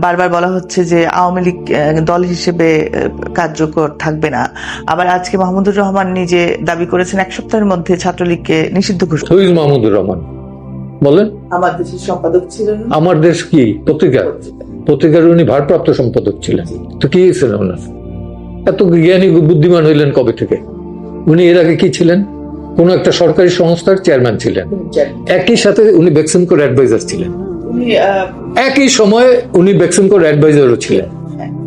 বারবার বলা হচ্ছে যে আওয়ামী লীগ দল হিসেবে কার্যকর থাকবে না। আবার আজকে মাহমুদুর রহমান নিজে দাবি করেছেন এক সপ্তাহের মধ্যে ছাত্রলীগকে নিষিদ্ধ ঘোষণা মাহমুদুর রহমান বলেন? আমার দেশের সম্পাদক ছিলেন আমার দেশ কি? পত্রিকা। পত্রিকার উনি ভারপ্রাপ্ত সম্পাদক ছিলেন। তো কি ছিলেন ওনার? এত জ্ঞানী বুদ্ধিমান হইলেন কবে থেকে? উনি এর আগে কি ছিলেন? কোন একটা সরকারি সংস্থার চেয়ারম্যান ছিলেন। একই সাথে উনি বেক্সিমকোর অ্যাডভাইজার ছিলেন। উনি আহ, একই সময়ে উনি বেক্সিমকোর অ্যাডভাইজারও ছিলেন।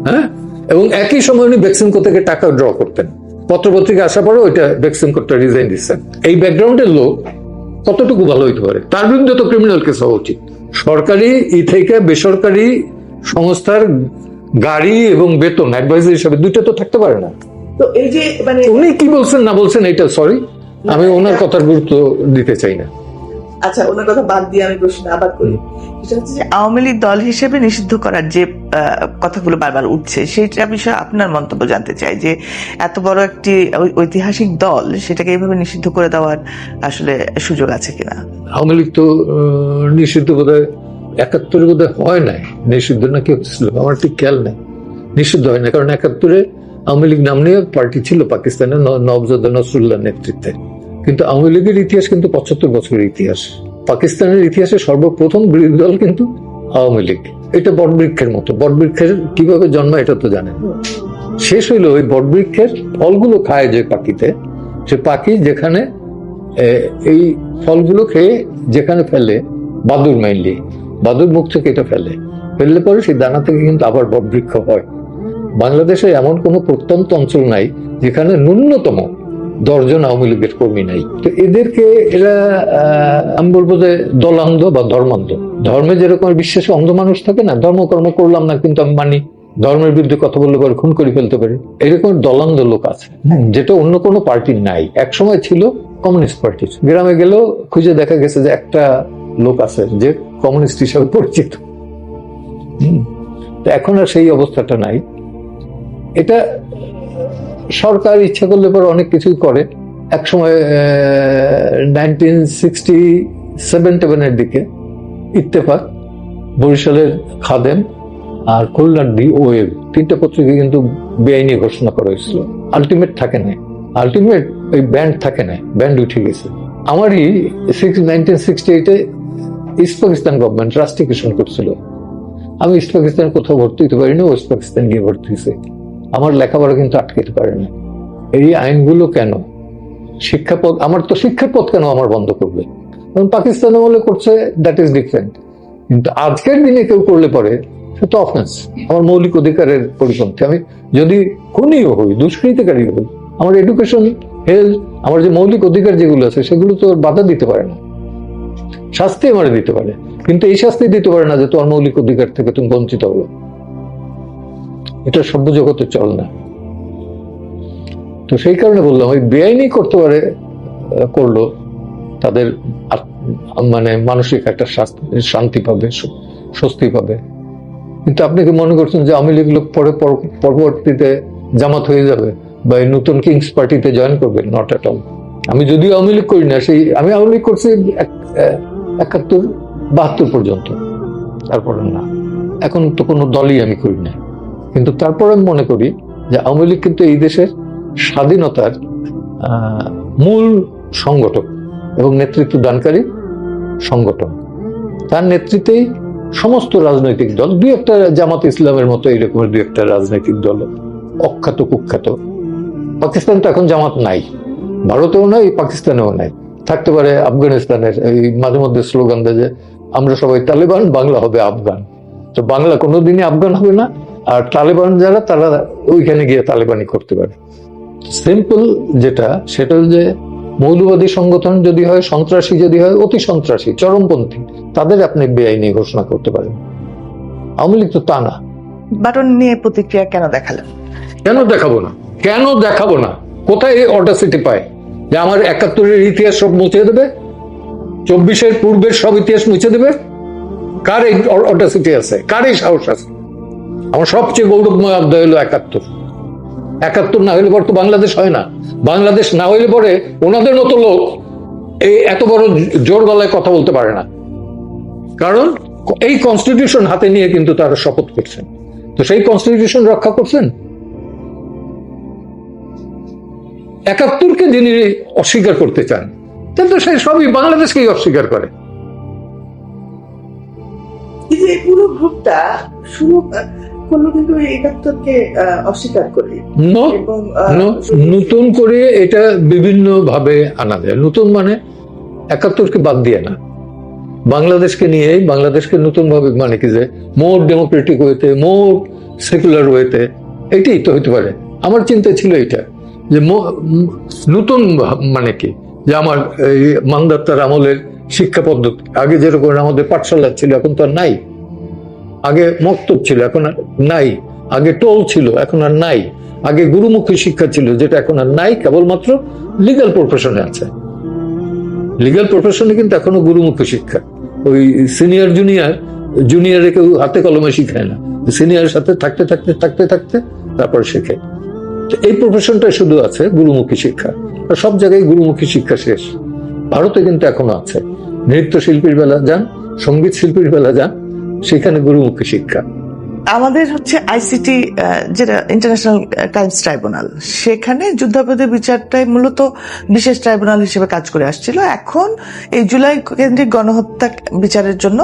হ্যাঁ? এবং একই সময় উনি বেক্সিমকো থেকে টাকা ড্র করতেন। পত্রপত্রিকা আসার পরে ওইটা বেক্সিমকোরটা রিজাইন দিচ্ছেন। এই ব্যাকগ্রাউন্ডের লোক কতটুকু ভালো হইতে পারে। তার বিরুদ্ধে তো ক্রিমিনাল কেস হওয়া উচিত। সরকারি ই থেকে বেসরকারি সংস্থার গাড়ি এবং বেতন অ্যাডভাইজার হিসাবে দুইটা তো থাকতে পারে না। তো এই যে মানে উনি কি বলছেন না বলছেন এটা সরি আমি ওনার কথার গুরুত্ব দিতে চাই না। আচ্ছা ওনার কথা বাদ দিয়ে আমি প্রশ্ন আবার করি। সেটা হচ্ছে যে আওয়ামী লীগ দল হিসেবে নিষিদ্ধ করার যে কথাগুলো বারবার উঠছে, সেইটা বিষয়ে আপনার মন্তব্য জানতে চাই যে এত বড় একটি ঐতিহাসিক দল সেটাকে এইভাবে নিষিদ্ধ করে দেওয়ার আসলে সুযোগ আছে কিনা? আওয়ামী লীগ তো নিষিদ্ধ বোধ হয় একাত্তরে বোধ হয় নাই। নিষিদ্ধ না কি হচ্ছিল আমার ঠিক খেয়াল নেই। নিষিদ্ধ হয় না কারণ একাত্তরে আওয়ামী লীগ নাম নিয়ে পার্টি ছিল পাকিস্তানে ন- নওজোদ নসরুল্লাহ নেতৃত্বে। কিন্তু আওয়ামী লীগের ইতিহাস কিন্তু পঁচাত্তর বছরের ইতিহাস। পাকিস্তানের ইতিহাসে সর্বপ্রথম বিরোধী দল কিন্তু আওয়ামী লীগ। এটা বটবৃক্ষের মতো। বটবৃক্ষের কীভাবে জন্মায় এটা তো জানেন। শেষ হইল ওই বটবৃক্ষের ফলগুলো খায় যে পাখিতে। সে পাখি যেখানে এই ফলগুলো খেয়ে যেখানে ফেলে, বাদুর মাইনলি। বাদুর মুখ থেকে এটা ফেলে। ফেললে পরে সেই দানা থেকে কিন্তু আবার বটবৃক্ষ হয়। বাংলাদেশে এমন কোনো প্রত্যন্ত অঞ্চল নাই যেখানে ন্যূনতম দশজন আওয়ামী লীগের কর্মী নাই। তো এদেরকে এরা আমি বলব যে দলান্ধ বা ধর্মান্ধ। ধর্মে যেরকম বিশ্বাসী অন্ধ মানুষ থাকে না ধর্মকর্ম করলাম না কিন্তু আমি মানি ধর্মের বিরুদ্ধে কথা বললে পরে খুন করে ফেলতে পারি। এরকম দলান্ধ লোক আছে। যেটা অন্য কোনো পার্টির নাই। এক সময় ছিল কমিউনিস্ট পার্টির গ্রামে গেলেও খুঁজে দেখা গেছে যে একটা লোক আছে যে কমিউনিস্ট হিসাবে পরিচিত। তো এখন আর সেই অবস্থাটা নাই। এটা সরকার ইচ্ছা করলে পরে অনেক কিছুই করে। এক সময় নাইনটিন সিক্সটি সেভেন টেভেনের দিকে, ইত্তেফাক, বরিশালের খাদেম আর খুলনার ডি ওয়েব, তিনটা পত্রিকা কিন্তু বেআইনি ঘোষণা করা হয়েছিল। আলটিমেট থাকে না আলটিমেট ওই ব্যান্ড থাকে না ব্যান্ড উঠে গেছে। আমারই সিক্স নাইনটিন সিক্সটি এইটে ইস্ট পাকিস্তান গভর্নমেন্ট রাষ্ট্রীকরণ করছিল। আমি ইস্ট পাকিস্তান কোথাও ভর্তি হতে পারিনি ওয়েস্ট পাকিস্তান গিয়ে ভর্তি হয়েছে আমার লেখাপড়া কিন্তু আটকাতে পারে না। এই আইনগুলো কেন? শিক্ষাপদ আমার তো শিক্ষার পথ কেন আমার বন্ধ করবে? কারণ পাকিস্তান আমলে করছে দ্যাট ইজ ডিফারেন্ট কিন্তু আজকের দিনে কেউ করলে পরে, সে তো অফেন্স আমার মৌলিক অধিকারের পরিপন্থী। আমি যদি খুনিও হই, দুষ্কৃতিকারীও হই, আমার এডুকেশন হেলথ আমার যে মৌলিক অধিকার যেগুলো আছে, সেগুলো তো বাধা দিতে পারে না। শাস্তি আমার দিতে পারে। কিন্তু এই শাস্তি দিতে পারে না যে তোমার মৌলিক অধিকার থেকে তুমি বঞ্চিত হলো এটা সভ্য জগতে চল না। তো সেই কারণে বললাম ওই বেআইনি করতে পারে করল, তাদের মানে মানসিক একটা শান্তি পাবে স্বস্তি পাবে। কিন্তু আপনি কি মনে করছেন যে আওয়ামী লীগ লোক পরে পরবর্তীতে জামাত হয়ে যাবে বা এই নতুন কিংস পার্টিতে জয়েন করবে? নট এট অল আমি যদিও আওয়ামী লীগ করি না, সেই, আমি আওয়ামী লীগ করছি এক- একাত্তর, বাহাত্তর পর্যন্ত। তারপরে না। এখন তো কোনো দলই আমি করি না। কিন্তু তারপরে আমি মনে করি যে আওয়ামী লীগ কিন্তু এই দেশের স্বাধীনতার মূল সংগঠক এবং নেতৃত্ব দানকারী সংগঠন তার নেতৃত্বেই সমস্ত রাজনৈতিক দল, দুই একটা জামাত ইসলামের মতো এরকমের দুই একটা রাজনৈতিক দল, অখ্যাত কুখ্যাত। পাকিস্তান তো এখন জামাত নাই, ভারতেও নাই, পাকিস্তানেও নাই। থাকতে পারে আফগানিস্তানের, এই মাঝে মধ্যে স্লোগান দেয় যে, আমরা সবাই তালেবান, বাংলা হবে আফগান। তো বাংলা কোনোদিনই আফগান হবে না আর তালেবান যারা তারা ওইখানে গিয়ে তালেবানি করতে পারে। সিম্পল যেটা সেটা যে মৌলবাদী সংগঠন যদি হয় সন্ত্রাসী যদি হয় অতি সন্ত্রাসী চরমপন্থী তাদের আপনি বেআইনি ঘোষণা করতে পারেন। আওয়ামী লীগ তো তা না। বাটন নিয়ে প্রতিক্রিয়া কেন দেখালেন? কেন দেখাবো না? কেন দেখাবো না? কোথায় এই অডাসিটি পায়? যে আমার একাত্তরের ইতিহাস সব মুছে দেবে? চব্বিশের পূর্বের সব ইতিহাস মুছে দেবে? কার এই অডাসিটি আছে? কার এই সাহস আছে? আমার সবচেয়ে গৌরবময় অধ্যায় হলো একাত্তর। একাত্তর না হইলে পর তো বাংলাদেশ হয় না। বাংলাদেশ না হইলে পরে ওনাদের মতো লোক এই এত বড় জোর গলায় কথা বলতে পারে না। কারণ এই কনস্টিটিউশন হাতে নিয়ে কিন্তু তারা শপথ করছেন। তো সেই কনস্টিটিউশন রক্ষা করছেন? একাত্তরকে যিনি অস্বীকার করতে চান কিন্তু সে সবই বাংলাদেশকেই অস্বীকার করে। পুরো গ্রুপটা শুরু কিন্তু একাত্তরকে অস্বীকার করে। এবং নতুন করে এটা বিভিন্ন ভাবে আনা যায়। নতুন মানে একাত্তরকে বাদ দিয়ে না। বাংলাদেশকে নিয়ে বাংলাদেশকে নতুন ভাবে মানে কি যে মোর ডেমোক্রেটিক ওয়েতে মোর সেকুলার ওয়েতে এটাই তো হতে পারে। আমার চিন্তা ছিল এটা যে নতুন মানে কি যে আমার এই মান্দাত্তার আমলের শিক্ষা পদ্ধতি আগে যেরকম আমাদের পাঠশালা ছিল এখন তো আর নাই। আগে মক্তব ছিল, এখন আর নাই। আগে টোল ছিল, এখন আর নাই। আগে গুরুমুখী শিক্ষা ছিল, যেটা এখন আর নাই, কেবলমাত্র লিগ্যাল প্রফেশনে আছে। লিগ্যাল প্রফেশনে কিন্তু এখনও গুরুমুখী শিক্ষা। ওই সিনিয়র জুনিয়র জুনিয়রে কেউ হাতে কলমে শিখায় না। সিনিয়রের সাথে থাকতে থাকতে থাকতে থাকতে তারপর শেখে। এই প্রফেশনটা শুধু আছে গুরুমুখী শিক্ষা। আর সব জায়গায় গুরুমুখী শিক্ষা শেষ। ভারতে কিন্তু এখনও আছে। নৃত্য শিল্পীর বেলা যান, সংগীত শিল্পীর বেলা যান সেখানে গুরুমুখী শিক্ষা। আমাদের হচ্ছে আইসিটি যেটা ইন্টারন্যাশনাল ক্রাইমস ট্রাইব্যুনাল সেখানে যুদ্ধাপরাধের বিচারটাই মূলত বিশেষ ট্রাইব্যুনাল হিসেবে কাজ করে আসছিল। এখন এই জুলাই কেন্দ্রিক গণহত্যা বিচারের জন্য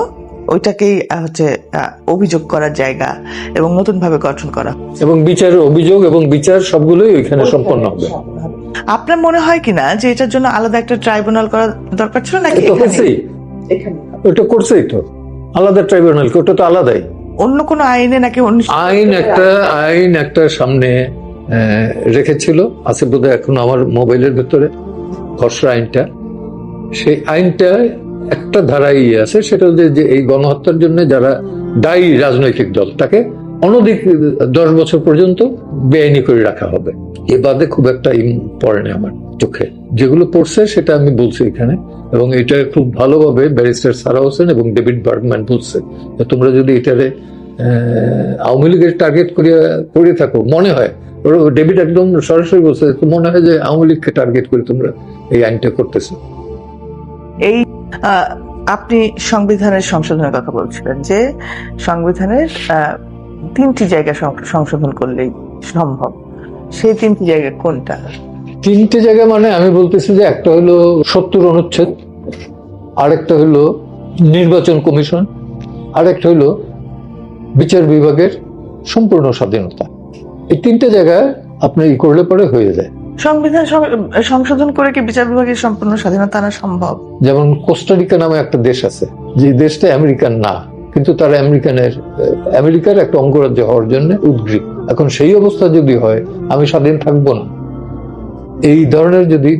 ওইটাকেই আহ, হচ্ছে অভিযোগ করার জায়গা এবং নতুন ভাবে গঠন করা। এবং বিচারের অভিযোগ এবং বিচার সবগুলোই ওইখানে সম্পন্ন হবে। আপনার মনে হয় কিনা যে এটার জন্য আলাদা একটা ট্রাইব্যুনাল করা দরকার ছিল নাকি ওটা করছেই তো। আলাদা ট্রাইব্যুনাল ওটা তো আলাদাই। অন্য কোনো আইনে নাকি আইন একটা আইন একটা সামনে রেখেছিল। আছে বোধহয় এখন আমার মোবাইলের ভেতরে খসড়া আইনটা। সেই আইনটা একটা ধারাই আছে সেটা হচ্ছে যে এই গণহত্যার জন্য যারা দায়ী রাজনৈতিক দল তাকে অনধিক দশ বছর পর্যন্ত বেআইনি করে রাখা হবে। এ বাদে খুব একটা ইম পড়ে না আমার। চোখে। যেগুলো পড়ছে সেটা আমি বলছি এখানে। এবং এটা খুব ভালোভাবে ব্যারিস্টার সারা হোসেন এবং ডেভিড বার্গম্যান বলছে তোমরা যদি এটারে আওয়ামী লীগের টার্গেট করিয়া, করে থাকো, মনে হয়। ডেভিড একদম সরাসরি বলছে মনে হয় যে আওয়ামী লীগকে টার্গেট করে তোমরা এই আইনটা করতেছো। এই আপনি সংবিধানের সংশোধনের কথা বলছিলেন যে সংবিধানের তিনটি জায়গা সংশোধন করলেই সম্ভব। সেই তিনটি জায়গা কোনটা? তিনটে জায়গা মানে আমি বলতেছি যে একটা হলো সত্তর অনুচ্ছেদ আরেকটা হলো নির্বাচন কমিশন আরেকটা হলো বিচার বিভাগের সম্পূর্ণ স্বাধীনতা। এই তিনটে জায়গায় আপনি ই করলে পরে হয়ে যায়। সংবিধান সংশোধন করে কি বিচার বিভাগের সম্পূর্ণ স্বাধীনতা আনা সম্ভব? যেমন কোস্টারিকা নামে একটা দেশ আছে যে দেশটা আমেরিকান না কিন্তু তারা আমেরিকানের আমেরিকার একটা অঙ্গরাজ্য হওয়ার জন্য উদ্গ্রীব। এখন সেই অবস্থা যদি হয় আমি স্বাধীন থাকব না। এই ধরনের যদি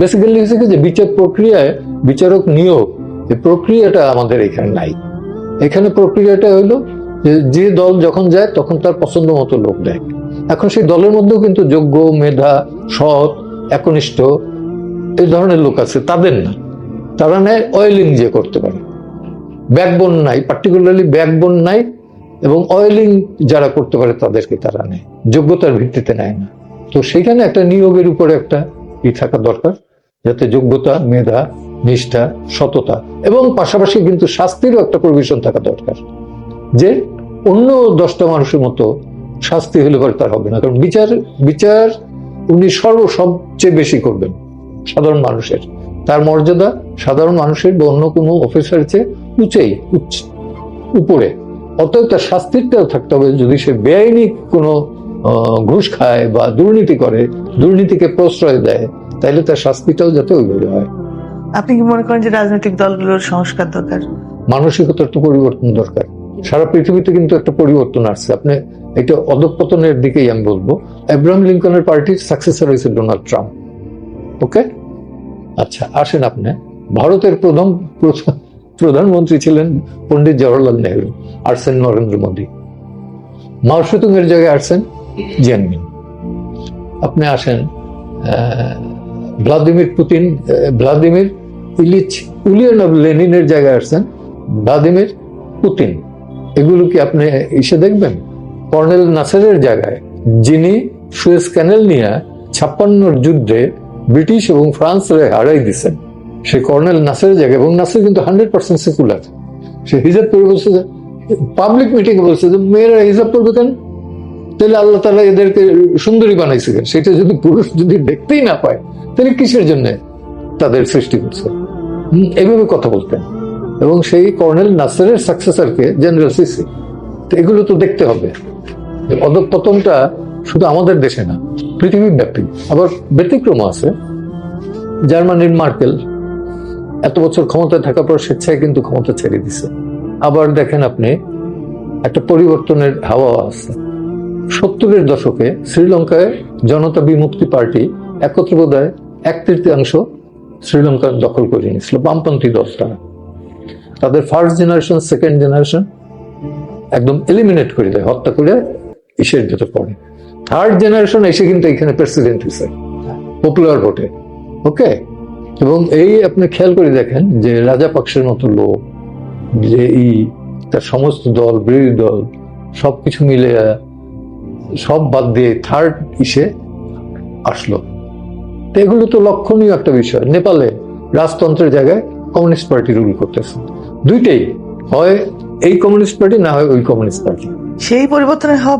বেসিক্যালি হচ্ছে যে বিচার প্রক্রিয়ায় বিচারক নিয়োগ, এই প্রক্রিয়াটা আমাদের এখানে নাই। এখানে প্রক্রিয়াটা হলো যে দল যখন যায় তখন তার পছন্দ মতো লোক দেয়। এখন সেই দলের মধ্যেও কিন্তু যোগ্য, মেধা, সৎ, একনিষ্ঠ এই ধরনের লোক আছে, তাদের না। তারা নেয় অয়েলিং যে করতে পারে। ব্যাকবোন নাই পার্টিকুলারলি ব্যাকবোন নাই এবং অয়েলিং যারা করতে পারে তাদেরকে তারা নেয়। যোগ্যতার ভিত্তিতে নেয় না। তো সেখানে একটা নিয়োগের উপরে একটা ই থাকা দরকার, যাতে যোগ্যতা, মেধা, নিষ্ঠা, সততা এবং পাশাপাশি কিন্তু শাস্তিরও একটা প্রভিশন থাকা দরকার। যে অন্য দশটা মানুষের মতো শাস্তি হলে পরে তার হবে না, কারণ বিচার বিচার উনি সর্ব সবচেয়ে বেশি করবেন সাধারণ মানুষের। তার মর্যাদা সাধারণ মানুষের বা অন্য কোনো অফিসারের চেয়ে উঁচেই উপরে। অতএব তার শাস্তিটাও থাকতে হবে যদি সে বেআইনি কোনো ঘুষ খায় বা দুর্নীতি করে দুর্নীতিকে প্রশ্রয় দেয় তাহলে তার শাস্তিটাও যাতে ওইভাবে হয়। আপনি কি মনে করেন যে রাজনৈতিক দলগুলোর সংস্কার দরকার? মানসিকতার তো পরিবর্তন দরকার। সারা পৃথিবীতে কিন্তু একটা পরিবর্তন আসছে। আপনি এটা অধঃপতনের দিকেই আমি বলব। এব্রাহাম লিঙ্কনের পার্টির সাকসেসর হয়েছে ডোনাল্ড ট্রাম্প ওকে আচ্ছা আসেন আপনি। ভারতের প্রথম প্রথম- প্রধানমন্ত্রী ছিলেন পণ্ডিত জওয়াহরলাল নেহরু আসছেন নরেন্দ্র মোদী। মাও এর জায়গায় আসছেন। জিয়ানমিন আপনি আসেন Vladimir Putin Vladimir Ilyich Ulyanov লেনিনের জায়গায় আসছেন, ভ্লাদিমির পুতিন। এগুলো কি আপনি এসে দেখবেন? কর্নেল নাসেরের জায়গায়, যিনি সুয়েজ ক্যানেল নিয়ে ছাপ্পান্নর যুদ্ধে ব্রিটিশ এবং ফ্রান্সরে হারাই দিচ্ছেন সে কর্নেল নাসেরের জায়গায়, এবং নাসের কিন্তু হান্ড্রেড পার্সেন্ট সেকুলার। সে হিজাব করে বলছে যে পাবলিক মিটিং বলছে যে, মেয়েরা হিজাব করবে কেন? তাহলে আল্লাহ তালা এদেরকে সুন্দরী বানাইছে কেন? সেটা যদি পুরুষ যদি দেখতেই না পায় তাহলে কিসের জন্য তাদের সৃষ্টি করছে? হুম, এইভাবে কথা বলতেন। এবং সেই কর্নেল নাসেরের সাকসেসরকে জেনারেল সিসি। তো এগুলো তো দেখতে হবে। অধপতনটা শুধু আমাদের দেশে না পৃথিবী ব্যাপী। আবার ব্যতিক্রম আছে। জার্মানির মার্কেল এত বছর ক্ষমতায় থাকার পর স্বেচ্ছায় কিন্তু ক্ষমতা ছেড়ে দিছে। আবার দেখেন আপনি একটা পরিবর্তনের হাওয়া আছে। সত্তরের দশকে শ্রীলঙ্কায় জনতা বিমুক্তি পার্টি একত্র বোধহয় এক তৃতীয়াংশ শ্রীলঙ্কা দখল করে নিয়েছিল, বামপন্থী দল তাদের ফার্স্ট জেনারেশন সেকেন্ড জেনারেশন একদম এলিমিনেট করে দেয়, হত্যা করে ইসের ভেতর পড়ে। থার্ড জেনারেশন এসে কিন্তু এখানে প্রেসিডেন্ট হয়েছে পপুলার ভোটে ওকে এবং এই আপনি খেয়াল করে দেখেন যে রাজা পক্ষের মতো লোক, যে ই, তার সমস্ত দল, বিরোধী দল, সবকিছু মিলে সব বাদ দিয়ে থার্ড ইসে আসলো। এগুলো তো লক্ষণীয় একটা বিষয়। নেপালে রাজতন্ত্রের জায়গায় কমিউনিস্ট পার্টি রুল করতেছে। দুইটাই, হয় এই কমিউনিস্ট পার্টি না হয় ওই কমিউনিস্ট পার্টি। সেই পরিবর্তনের হাওয়া